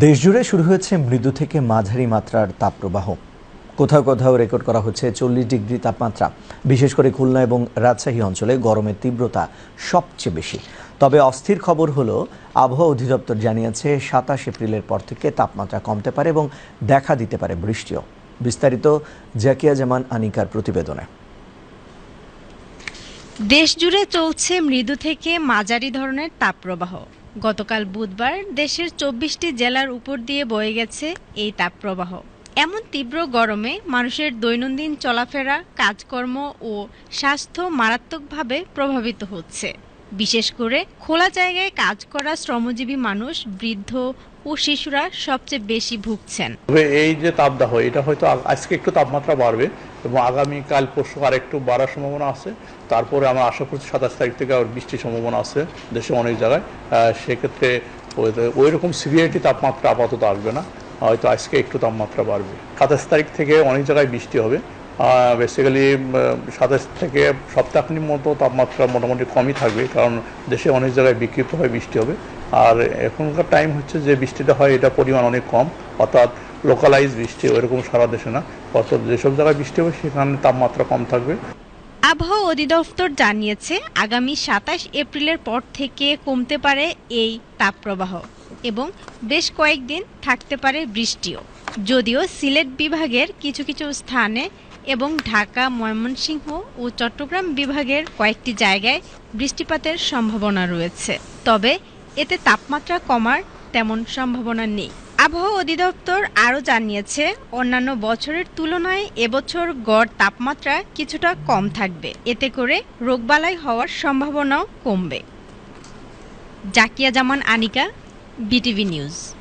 দেশজুড়ে শুরু হয়েছে মৃদু থেকে মাঝারি মাত্রার তাপপ্রবাহ। কোথাও কোথাও রেকর্ড করা হচ্ছে চল্লিশ ডিগ্রি তাপমাত্রা। বিশেষ করে খুলনা এবং রাজশাহী অঞ্চলে গরমের তীব্রতা সবচেয়ে বেশি। তবে অস্থির খবর হলো, আবহাওয়া অধিদপ্তর জানিয়েছে, সাতাশ এপ্রিলের পর থেকে তাপমাত্রা কমতে পারে এবং দেখা দিতে পারে বৃষ্টিও। বিস্তারিত জাকিয়া জামান আনিকার প্রতিবেদনে। দেশজুড়ে চলছে মৃদু থেকে মাঝারি ধরনের তাপপ্রবাহ। গতকাল বুধবার দেশের চব্বিশটি জেলার উপর দিয়ে বয়ে গেছে এই তাপপ্রবাহ। এমন তীব্র গরমে মানুষের দৈনন্দিন চলাফেরা, কাজকর্ম ও স্বাস্থ্য মারাত্মকভাবে প্রভাবিত হচ্ছে। বিশেষ করে খোলা জায়গায় কাজ করা শ্রমজীবী মানুষ, বৃদ্ধ ও শিশুরা সবচেয়ে বেশি ভুগছেন। এই যে তাপদাহ, এটা হয়তো আজকে একটু তাপমাত্রা বাড়বে এবং আগামীকাল পরশু আর একটু বাড়ার সম্ভাবনা আছে। তারপরে আমরা আশা করছি সাতাশ তারিখ থেকে আবার বৃষ্টির সম্ভাবনা আছে দেশে অনেক জায়গায়। সেক্ষেত্রে ওই রকম সিভিয়ারিটি তাপমাত্রা আপাতত আসবে না। হয়তো আজকে একটু তাপমাত্রা বাড়বে। সাতাশ তারিখ থেকে অনেক জায়গায় বৃষ্টি হবে। বেসিক্যালি সাতাশ থেকে সপ্তাহখানির মতো তাপমাত্রা মোটামুটি কমই থাকবে, কারণ দেশে অনেক জায়গায় বিক্ষিপ্তভাবে বৃষ্টি হবে। আর এখনকার টাইম হচ্ছে যে বৃষ্টিটা হয় এটা পরিমাণ অনেক কম, অর্থাৎ লোকালাইজ বৃষ্টি ওইরকম সারা দেশে না। অর্থাৎ যেসব জায়গায় বৃষ্টি হবে, সেখানে তাপমাত্রা কম থাকবে। আবহাওয়া অধিদপ্তর জানিয়েছে, আগামী সাতাশ এপ্রিলের পর থেকে কমতে পারে এই তাপপ্রবাহ এবং বেশ কয়েকদিন থাকতে পারে বৃষ্টিও। যদিও সিলেট বিভাগের কিছু কিছু স্থানে এবং ঢাকা, ময়মনসিংহ ও চট্টগ্রাম বিভাগের কয়েকটি জায়গায় বৃষ্টিপাতের সম্ভাবনা রয়েছে। তবে এতে তাপমাত্রা কমার তেমন সম্ভাবনা নেই। আবহাওয়া অধিদপ্তর আরও জানিয়েছে, অন্যান্য বছরের তুলনায় এবছর গড় তাপমাত্রা কিছুটা কম থাকবে। এতে করে রোগবালাই হওয়ার সম্ভাবনাও কমবে। Zakia Zaman Anika, BTV news.